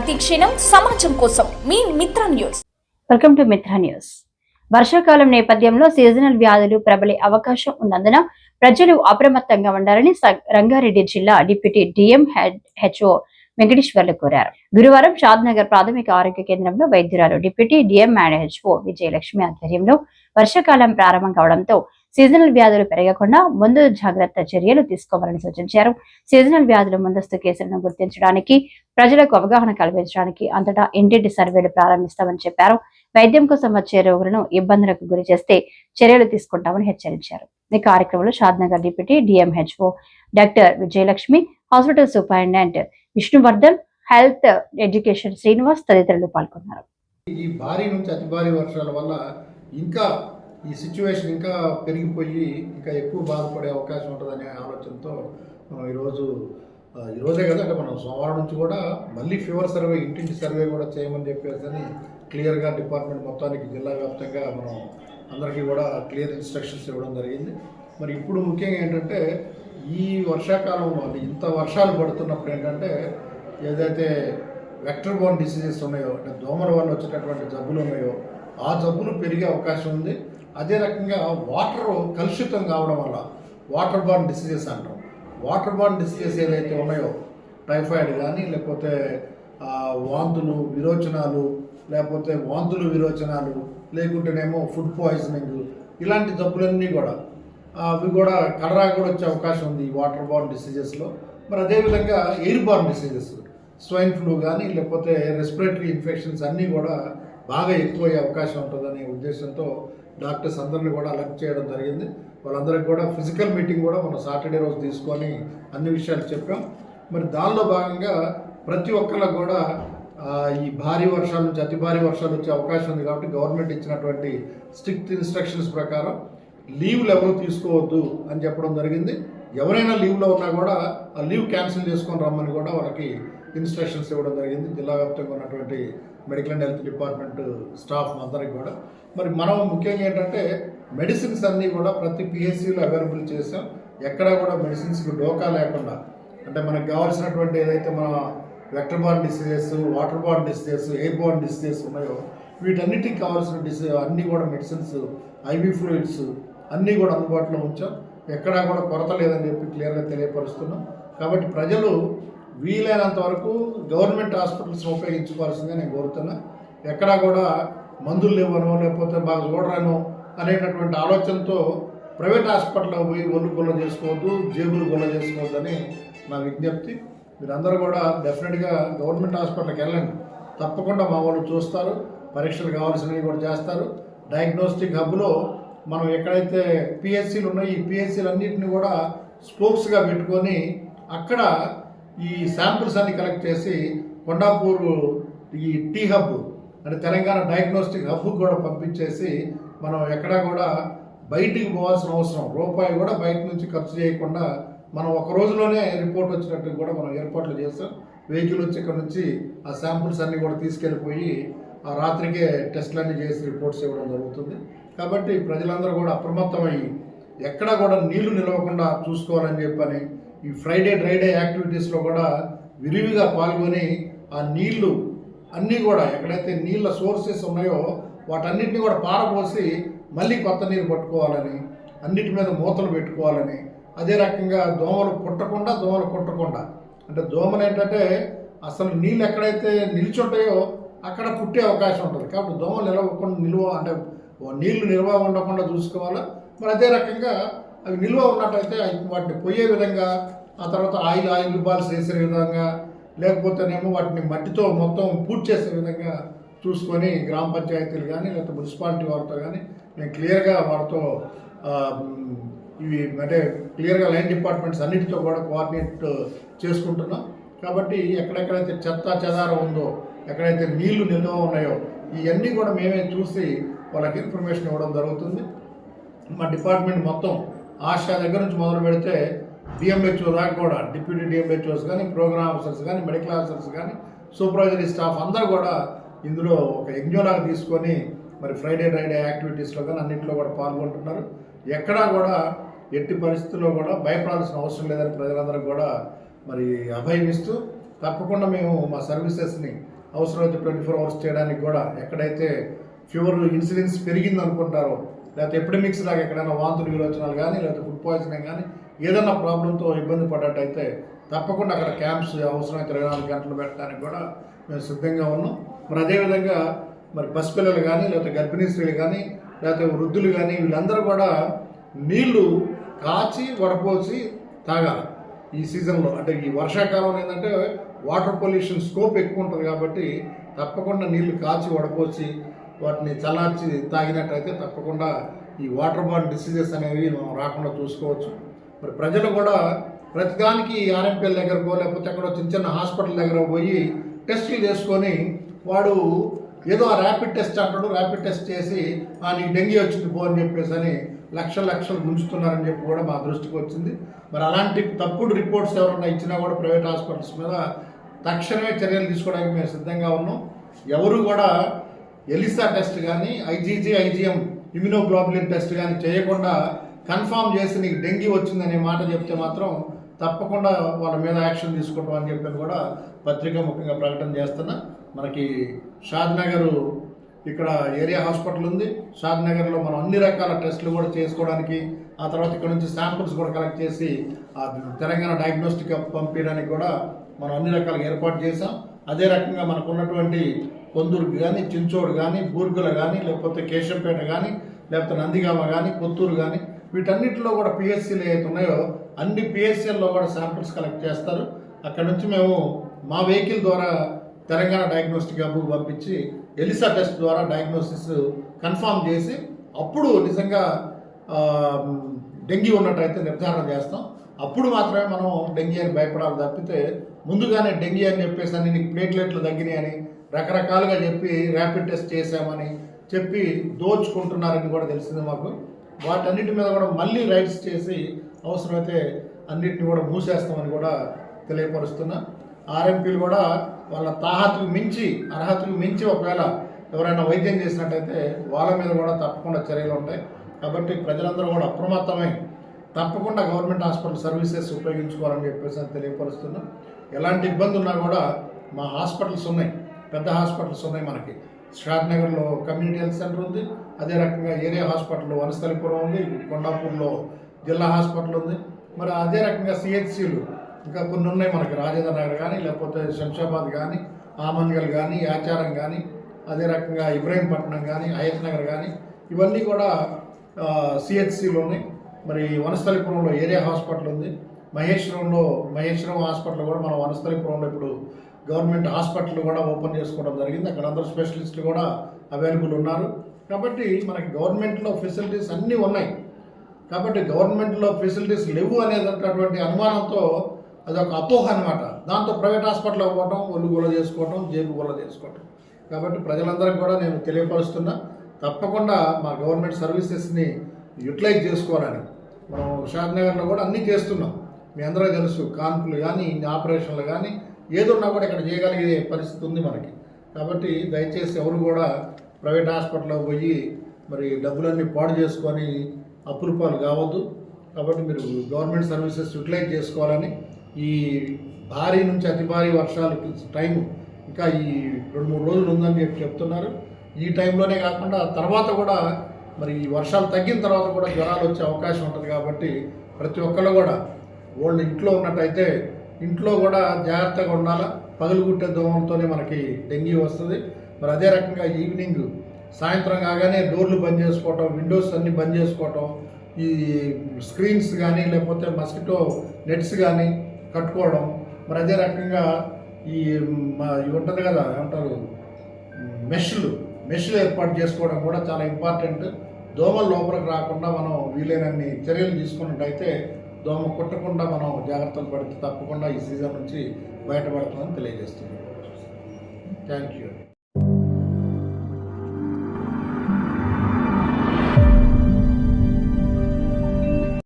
ప్రతిక్షణం సమాజం కోసం. మీ Mitra news. Welcome to Mitra news వర్షాకాలం నేపథ్యంలో సీజనల్ వ్యాధులు ప్రబలే అవకాశం ఉన్నందున ప్రజలు అప్రమత్తంగా ఉండాలని రంగారెడ్డి జిల్లా డిప్యూటీ డిఎం హెచ్ఓ వెంకటేశ్వర్లు కోరారు. గురువారం షాద్ నగర్ ప్రాథమిక ఆరోగ్య కేంద్రంలో వైద్యురాలు deputy DM and HO Vijayalakshmi ఆధ్వర్యంలో వర్షాకాలం ప్రారంభం కావడంతో సీజనల్ వ్యాధులు పెరగకుండా ముందు జాగ్రత్త చర్యలు తీసుకోవాలని సూచించారు. సీజనల్ వ్యాధుల ముందస్తు కేసులను గుర్తించడానికి ప్రజలకు అవగాహన కల్పించడానికి అంతటా ఇంటింటి సర్వేలు ప్రారంభిస్తామని చెప్పారు. వైద్యం కోసం వచ్చే రోగులను ఇబ్బందులకు గురి చేస్తే చర్యలు తీసుకుంటామని హెచ్చరించారు. ఈ కార్యక్రమంలో Shadnagar deputy DMHO doctor Vijayalakshmi hospital superintendent Vishnuvardhan health education Srinivas తదితరులు పాల్గొన్నారు. ఈ భారీ నుంచి అతి భారీ వర్షాల వల్ల ఇంకా ఈ సిచ్యువేషన్ ఇంకా పెరిగిపోయి ఇంకా ఎక్కువ బాధపడే అవకాశం ఉంటుందనే ఆలోచనతో మనం ఈరోజు ఈరోజే కదా అంటే మనం సోమవారం నుంచి కూడా మళ్ళీ ఫీవర్ సర్వే ఇంటింటి సర్వే కూడా చేయమని చెప్పేసి అని క్లియర్గా డిపార్ట్మెంట్ మొత్తానికి జిల్లా వ్యాప్తంగా మనం అందరికీ కూడా క్లియర్ ఇన్స్ట్రక్షన్స్ ఇవ్వడం జరిగింది. మరి ఇప్పుడు ముఖ్యంగా ఏంటంటే ఈ వర్షాకాలంలో ఇంత వర్షాలు పడుతున్నప్పుడు ఏంటంటే ఏదైతే వెక్టర్ బోర్న్ డిసీజెస్ ఉన్నాయో అంటే దోమల వల్ల వచ్చేటటువంటి జబ్బులు ఉన్నాయో ఆ జబ్బులు పెరిగే అవకాశం ఉంది. అదే రకంగా వాటర్ కలుషితం కావడం వల్ల వాటర్ బార్న్ డిసీజెస్ అంటాం. వాటర్ బార్న్ డిసీజెస్ ఏదైతే ఉన్నాయో టైఫాయిడ్ కానీ లేకపోతే వాంతులు విరోచనాలు లేకపోతే వాంతులు విరోచనాలు లేకుంటేనేమో ఫుడ్ పాయిజనింగ్ ఇలాంటి జబ్బులన్నీ కూడా అవి కూడా కలరా కూడా వచ్చే అవకాశం ఉంది ఈ వాటర్ బార్న్ డిసీజెస్లో మరి అదేవిధంగా air borne diseases swine flu కానీ లేకపోతే రెస్పిరేటరీ ఇన్ఫెక్షన్స్ అన్నీ కూడా బాగా ఎక్కువయ్యే అవకాశం ఉంటుందనే ఉద్దేశంతో డాక్టర్స్ అందరిని కూడా అలర్ట్ చేయడం జరిగింది. వాళ్ళందరికీ కూడా ఫిజికల్ మీటింగ్ కూడా మనం సాటర్డే రోజు తీసుకొని అన్ని విషయాలు చెప్పాం. మరి దానిలో భాగంగా ప్రతి ఒక్కరికి కూడా ఈ భారీ వర్షాల నుంచి అతి భారీ వర్షాలు వచ్చే అవకాశం ఉంది కాబట్టి గవర్నమెంట్ ఇచ్చినటువంటి స్ట్రిక్ట్ ఇన్స్ట్రక్షన్స్ ప్రకారం లీవ్లు ఎవరు తీసుకోవద్దు అని చెప్పడం జరిగింది. ఎవరైనా లీవ్లో ఉన్నా కూడా ఆ లీవ్ క్యాన్సిల్ చేసుకొని రమ్మని కూడా వాళ్ళకి ఇన్స్ట్రక్షన్స్ ఇవ్వడం జరిగింది. జిల్లా వ్యాప్తంగా ఉన్నటువంటి medical and health department staff అందరికి కూడా. మరి మనం ముఖ్యంగా ఏంటంటే మెడిసిన్స్ అన్నీ కూడా ప్రతి పిహెచ్సిలో అవైలబుల్ చేసాం. ఎక్కడా కూడా మెడిసిన్స్కి డోకా లేకుండా. అంటే మనకు కావాల్సినటువంటి ఏదైతే మన vector borne diseases water borne diseases air borne diseases ఉన్నాయో వీటన్నిటికి కావాల్సిన డిసీ అన్నీ కూడా మెడిసిన్స్ ఐవి ఫ్లూయిడ్స్ అన్నీ కూడా అందుబాటులో ఉంచాం. ఎక్కడా కూడా కొరత లేదని చెప్పి క్లియర్గా తెలియపరుస్తున్నాం. కాబట్టి ప్రజలు వీలైనంత వరకు గవర్నమెంట్ హాస్పిటల్స్ ఉపయోగించుకోవాల్సిందే నేను కోరుతున్నా. ఎక్కడా కూడా మందులు లేవనో లేకపోతే బాగా చూడరానో అనేటటువంటి ఆలోచనతో ప్రైవేట్ హాస్పిటల్లో పోయి ఒళ్ళు గుల్ల చేసుకోవద్దు జేబులు గుల్ల చేసుకోవద్దని నా విజ్ఞప్తి. మీరందరూ కూడా డెఫినెట్గా గవర్నమెంట్ హాస్పిటల్కి వెళ్ళండి. తప్పకుండా మా వాళ్ళు చూస్తారు. పరీక్షలు కావాల్సినవి కూడా చేస్తారు. డయాగ్నోస్టిక్ హబ్లో మనం ఎక్కడైతే పిహెచ్సీలు ఉన్నాయో ఈ పిహెచ్సీలు అన్నింటినీ కూడా స్పోక్స్గా పెట్టుకొని అక్కడ ఈ శాంపిల్స్ అన్ని కలెక్ట్ చేసి కొండాపూర్ ఈ టీ హబ్ అంటే తెలంగాణ డయాగ్నోస్టిక్ హబ్ కూడా పంపించేసి మనం ఎక్కడా కూడా బయటికి పోవాల్సిన అవసరం. రూపాయి కూడా బయట నుంచి ఖర్చు చేయకుండా మనం ఒక రోజులోనే రిపోర్ట్ వచ్చినట్టు కూడా మనం ఏర్పాట్లు చేస్తాం వెహికల్ వచ్చి ఇక్కడ నుంచి ఆ శాంపిల్స్ అన్నీ కూడా తీసుకెళ్ళిపోయి ఆ రాత్రికే టెస్ట్లు చేసి రిపోర్ట్స్ ఇవ్వడం జరుగుతుంది. కాబట్టి ప్రజలందరూ కూడా అప్రమత్తమై ఎక్కడా కూడా నీళ్ళు నిలవకుండా చూసుకోవాలని చెప్పని ఈ ఫ్రైడే డ్రైడే యాక్టివిటీస్లో కూడా విరివిగా పాల్గొని ఆ నీళ్ళు అన్నీ కూడా ఎక్కడైతే నీళ్ళ సోర్సెస్ ఉన్నాయో వాటన్నిటిని కూడా పారపోసి మళ్ళీ కొత్త నీరు పట్టుకోవాలని అన్నిటి మీద మూతలు పెట్టుకోవాలని అదే రకంగా దోమలు పుట్టకుండా దోమలు కుట్టకుండా. అంటే దోమలు ఏంటంటే అసలు నీళ్ళు ఎక్కడైతే నిల్చుంటాయో అక్కడ పుట్టే అవకాశం ఉంటుంది. కాబట్టి దోమలు నిలవకుండా నిల్వ అంటే నీళ్ళు నిల్వ ఉండకుండా చూసుకోవాలా. మరి అదే రకంగా అవి నిల్వ ఉన్నట్టయితే వాటిని పోయే విధంగా ఆ తర్వాత ఆయిల్ ఆయిల్ బాల్స్ చేసే విధంగా లేకపోతేనేమో వాటిని మట్టితో మొత్తం పూర్తి చేసే విధంగా చూసుకొని గ్రామ పంచాయతీలు కానీ లేకపోతే మున్సిపాలిటీ వారితో కానీ నేను క్లియర్గా వారితో ఇవి అంటే క్లియర్గా లైన్ డిపార్ట్మెంట్స్ అన్నిటితో కూడా కోఆర్డినేట్ చేసుకుంటున్నాం. కాబట్టి ఎక్కడెక్కడైతే చెత్త చెదారం ఉందో ఎక్కడైతే నీళ్ళు నిల్వ ఉన్నాయో ఇవన్నీ కూడా మేమే చూసి వాళ్ళకి ఇన్ఫర్మేషన్ ఇవ్వడం జరుగుతుంది. మా డిపార్ట్మెంట్ మొత్తం ఆశా దగ్గర నుంచి మొదలు పెడితే డిఎంహెచ్ఓ దాకా కూడా డిప్యూటీ డిఎంహెచ్ఓస్ కానీ ప్రోగ్రామ్ ఆఫీసర్స్ కానీ మెడికల్ ఆఫీసర్స్ కానీ సూపర్వైజరీ స్టాఫ్ అందరూ కూడా ఇందులో ఒక యజ్ఞలాగా తీసుకొని మరి ఫ్రైడే ఫ్రైడే యాక్టివిటీస్లో కానీ అన్నింటిలో కూడా పాల్గొంటున్నారు. ఎక్కడా కూడా ఎట్టి పరిస్థితుల్లో కూడా భయపడాల్సిన అవసరం లేదని ప్రజలందరూ కూడా మరి అభయమిస్తూ తప్పకుండా మేము మా సర్వీసెస్ని అవసరమైతే ట్వంటీ ఫోర్ అవర్స్ చేయడానికి కూడా ఎక్కడైతే ఫీవర్ ఇన్సిడెన్స్ పెరిగింది అనుకుంటారో లేకపోతే ఎపిడమిక్స్ లాగా ఎక్కడైనా వాంతులు విరోచనాలు కానీ లేకపోతే ఫుడ్ పాయిజనింగ్ కానీ ఏదైనా ప్రాబ్లంతో ఇబ్బంది పడ్డట్టయితే తప్పకుండా అక్కడ క్యాంప్స్ అవసరమైతే ఇరవై నాలుగు గంటలు పెట్టడానికి కూడా మేము సిద్ధంగా ఉన్నాం. మరి అదేవిధంగా మరి పసిపిల్లలు కానీ లేకపోతే గర్భిణీ స్త్రీలు కానీ లేకపోతే వృద్ధులు కానీ వీళ్ళందరూ కూడా నీళ్ళు కాచి వడపోసి తాగాలి. ఈ సీజన్లో అంటే ఈ వర్షాకాలం ఏంటంటే వాటర్ పొల్యూషన్ స్కోప్ ఎక్కువ ఉంటుంది కాబట్టి తప్పకుండా నీళ్ళు కాచి వడపోసి వాటిని చల్లార్చి తాగినట్టయితే తప్పకుండా ఈ వాటర్ బాన్ డిసీజెస్ అనేవి మనం రాకుండా చూసుకోవచ్చు. మరి ప్రజలు కూడా ప్రతిదానికి ఆర్ఎంపీఎల్ దగ్గరకో లేకపోతే ఎక్కడో చిన్న చిన్న హాస్పిటల్ దగ్గర పోయి టెస్టులు చేసుకొని వాడు ఏదో ఆ ర్యాపిడ్ టెస్ట్ అంటాడు ర్యాపిడ్ టెస్ట్ చేసి "ఆ, నీకు డెంగీ వచ్చింది పో అని చెప్పేసి అని లక్షల లక్షలు గుంజుతున్నారని చెప్పి కూడా మా దృష్టికి వచ్చింది. మరి అలాంటి తప్పుడు రిపోర్ట్స్ ఎవరన్నా ఇచ్చినా కూడా ప్రైవేట్ హాస్పిటల్స్ మీద తక్షణమే చర్యలు తీసుకోవడానికి మేము సిద్ధంగా ఉన్నాం. ఎవరు కూడా ఎలిసా టెస్ట్ కానీ ఐజీజీ ఐజీఎం ఇమ్యునోగ్లోబులిన్ టెస్ట్ కానీ చేయకుండా కన్ఫామ్ చేసి నీకు డెంగీ వచ్చిందనే మాట చెప్తే మాత్రం తప్పకుండా వాళ్ళ మీద యాక్షన్ తీసుకుంటాం అని చెప్పి కూడా పత్రిక ముఖ్యంగా ప్రకటన చేస్తున్నా. మనకి షాద్ నగర్ ఇక్కడ ఏరియా హాస్పిటల్ ఉంది. షాద్ నగర్లో మనం అన్ని రకాల టెస్టులు కూడా చేసుకోవడానికి ఆ తర్వాత ఇక్కడ నుంచి శాంపుల్స్ కూడా కలెక్ట్ చేసి ఆ తెలంగాణ డయాగ్నోస్టిక్ పంపించడానికి కూడా మనం అన్ని రకాలుగా ఏర్పాటు చేసాం అదే రకంగా మనకు ఉన్నటువంటి కానీ చించోడు కానీ బూర్గుల కానీ లేకపోతే కేశంపేట కానీ లేకపోతే నందిగామ కానీ కొత్తూరు కానీ వీటన్నిటిలో కూడా పిఎస్సీలు ఏవైతే ఉన్నాయో అన్ని పిఎస్సీల్లో కూడా శాంపిల్స్ కలెక్ట్ చేస్తారు. అక్కడ నుంచి మేము మా వెహికల్ ద్వారా తెలంగాణ డయాగ్నోస్టిక్ హబ్కు పంపించి ఎలిసా టెస్ట్ ద్వారా డయాగ్నోసిస్ కన్ఫామ్ చేసి అప్పుడు నిజంగా డెంగ్యూ ఉన్నట్టయితే నిర్ధారణ చేస్తాం. అప్పుడు మాత్రమే మనం డెంగీ అని భయపడాలి తప్పితే ముందుగానే డెంగీ అని చెప్పేసి అని నీకు ప్లేట్లెట్లు అని రకరకాలుగా చెప్పి ర్యాపిడ్ టెస్ట్ చేశామని చెప్పి దోచుకుంటున్నారని కూడా తెలిసింది మాకు. వాటన్నిటి మీద కూడా మళ్ళీ రైట్స్ చేసి అవసరమైతే అన్నిటిని కూడా మూసేస్తామని కూడా తెలియపరుస్తున్నా. ఆర్ఎంపీలు కూడా వాళ్ళ తాహతకు మించి అర్హతకు మించి ఒకవేళ ఎవరైనా వైద్యం చేసినట్టయితే వాళ్ళ మీద కూడా తప్పకుండా చర్యలు ఉంటాయి. కాబట్టి ప్రజలందరూ కూడా అప్రమత్తమై తప్పకుండా గవర్నమెంట్ హాస్పిటల్ సర్వీసెస్ ఉపయోగించుకోవాలని చెప్పేసి అని తెలియపరుస్తున్నాం. ఎలాంటి ఇబ్బంది ఉన్నా కూడా మా హాస్పిటల్స్ ఉన్నాయి. పెద్ద హాస్పిటల్స్ ఉన్నాయి మనకి. షాద్ నగర్లో కమ్యూనిటీ హెల్త్ సెంటర్ ఉంది. అదే రకంగా ఏరియా హాస్పిటల్ వనస్థలిపురం ఉంది. కొండాపూర్లో జిల్లా హాస్పిటల్ ఉంది. మరి అదే రకంగా సిహెచ్సిలు ఇంకా కొన్ని ఉన్నాయి మనకి. రాజేంద్ర నగర్ కానీ లేకపోతే శంషాబాద్ కానీ ఆమన్గల్ కానీ ఆచారం కానీ అదే రకంగా ఇబ్రాహీంపట్నం కానీ అయత్ నగర్ కానీ ఇవన్నీ కూడా సిహెచ్సిలు ఉన్నాయి. మరి వనస్థలిపురంలో ఏరియా హాస్పిటల్ ఉంది. మహేశ్వరంలో మహేశ్వరం హాస్పిటల్ కూడా మన వనస్థలిపురంలో ఇప్పుడు గవర్నమెంట్ హాస్పిటల్ కూడా ఓపెన్ చేసుకోవడం జరిగింది. అక్కడ అందరు స్పెషలిస్టులు కూడా అవైలబుల్ ఉన్నారు. కాబట్టి మనకి గవర్నమెంట్లో ఫెసిలిటీస్ అన్నీ ఉన్నాయి. కాబట్టి గవర్నమెంట్లో ఫెసిలిటీస్ లేవు అనేటటువంటి అనుమానంతో అదొక అపోహ అనమాట దాంతో ప్రైవేట్ హాస్పిటల్ పోవడం ఒళ్ళు గొల్ల చేసుకోవడం జేబు గోల చేసుకోవడం కాబట్టి ప్రజలందరికీ కూడా నేను తెలియపరుస్తున్నా తప్పకుండా మా గవర్నమెంట్ సర్వీసెస్ని యూటిలైజ్ చేసుకోవాలని. మనం షాద్ నగర్లో కూడా అన్నీ చేస్తున్నాం. మీ అందరూ తెలుసు కాన్పులు కానీ ఆపరేషన్లు కానీ ఏదున్నా కూడా ఇక్కడ చేయగలిగే పరిస్థితి ఉంది మనకి. కాబట్టి దయచేసి ఎవరు కూడా ప్రైవేట్ హాస్పిటల్లో పోయి మరి డబ్బులన్నీ పాడు చేసుకొని అప్పుల పాలు కావద్దు. కాబట్టి మీరు గవర్నమెంట్ సర్వీసెస్ యూటిలైజ్ చేసుకోవాలని ఈ భారీ నుంచి అతి భారీ వర్షాలు టైం ఇంకా ఈ రెండు మూడు రోజులు ఉందని చెప్పి చెప్తున్నారు. ఈ టైంలోనే కాకుండా తర్వాత కూడా మరి ఈ వర్షాలు తగ్గిన తర్వాత కూడా జ్వరాలు వచ్చే అవకాశం ఉంటుంది కాబట్టి ప్రతి ఒక్కళ్ళు కూడా వాళ్ళు ఇంట్లో ఉన్నట్టయితే ఇంట్లో కూడా జాగ్రత్తగా ఉండాలా? పగలు కుట్టే దోమలతోనే మనకి డెంగీ వస్తుంది. మరి అదే రకంగా ఈవినింగ్ సాయంత్రం కాగానే డోర్లు బంద్ చేసుకోవటం విండోస్ అన్నీ బంద్ చేసుకోవటం ఈ స్క్రీన్స్ కానీ లేకపోతే మస్కిటో నెట్స్ కానీ కట్టుకోవడం. మరి అదే రకంగా ఈ మా ఉంటుంది కదా ఏమంటారు మెష్లు. మెష్లు ఏర్పాటు చేసుకోవడం కూడా చాలా ఇంపార్టెంట్. దోమలు లోపలికి రాకుండా మనం వీలైనన్ని చర్యలు తీసుకున్నట్టయితే దోమ కుట్టకుండా మనం జాగ్రత్తలు పడితే తప్పకుండా ఈ సీజన్ నుంచి బయటపడుతుందని తెలియజేస్తున్నాం. Thank you.